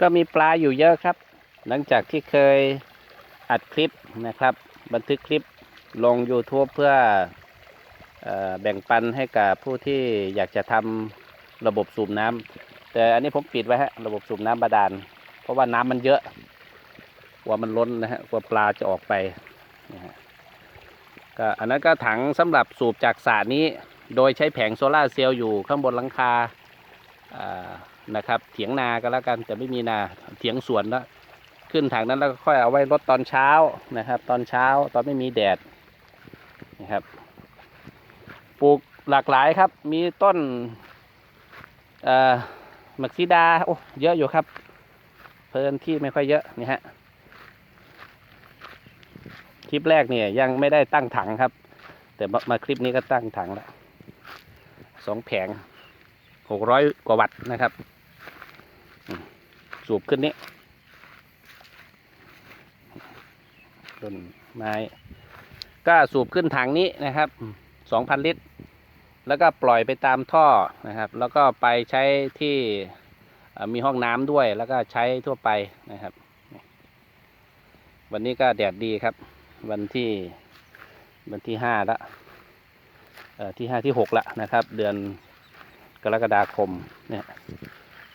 ก็มีปลาอยู่เยอะครับ หลังจากที่เคยอัดคลิปนะครับ บันทึกคลิปลง YouTube เพื่ออแบ่งปันให้กับผู้ที่อยากจะทำระบบสูบน้ำแต่อันนี้ผมปิดไว้ฮะระบบสูบน้ำบาดาล เพราะว่าน้ำมันเยอะกลัวมันล้นนะฮะกลัวปลาจะออกไปนะฮะก็อันนั้นก็ถังสำหรับสูบจากสระนี้ โดยใช้แผงโซลาเซลล์อยู่ข้างบนหลังคาอ่า นะครับ เถียงนาก็แล้วกันแต่ไม่มีนาเถียงสวนแล้วขึ้นถังนั้นแล้วก็ค่อยเอาไว้รดตอนเช้านะครับ ตอนเช้าตอนไม่มีแดดนะครับปลูกหลากหลายครับ มีต้นเอ่อมักซีดาโอ้เยอะอยู่ครับ เพลินที่ไม่ค่อยเยอะนี่ฮะคลิปแรกเนี่ยยังไม่ได้ตั้งถังครับ แต่มาคลิปนี้ก็ตั้งถังแล้วสองแผง หกร้อยกว่าวัตต์นะครับ สูบขึ้นนี้ต้นไม้ก็สูบขึ้นถังนี้นะครับสองพันลิตร แล้วก็ปล่อยไปตามท่อนะครับ แล้วก็ไปใช้ที่มีห้องน้ำด้วย แล้วก็ใช้ทั่วไปนะครับ วันนี้ก็แดดดีครับ วันที่วันที่ห้าละที่ห้าที่หกละนะครับ เดือน กรกฎาคมเนี่ย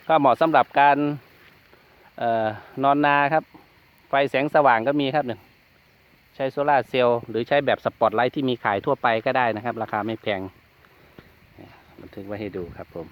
ก็เหมาะสำหรับการออนอนนาครับ ไฟแสงสว่างก็มีครับหนึ่งใช้โซลาเซลล์หรือใช้แบบสปอตไลท์ที่มีขายทั่วไปก็ได้นะครับ ราคาไม่แพงบันทึกไว้ให้ดูครับผม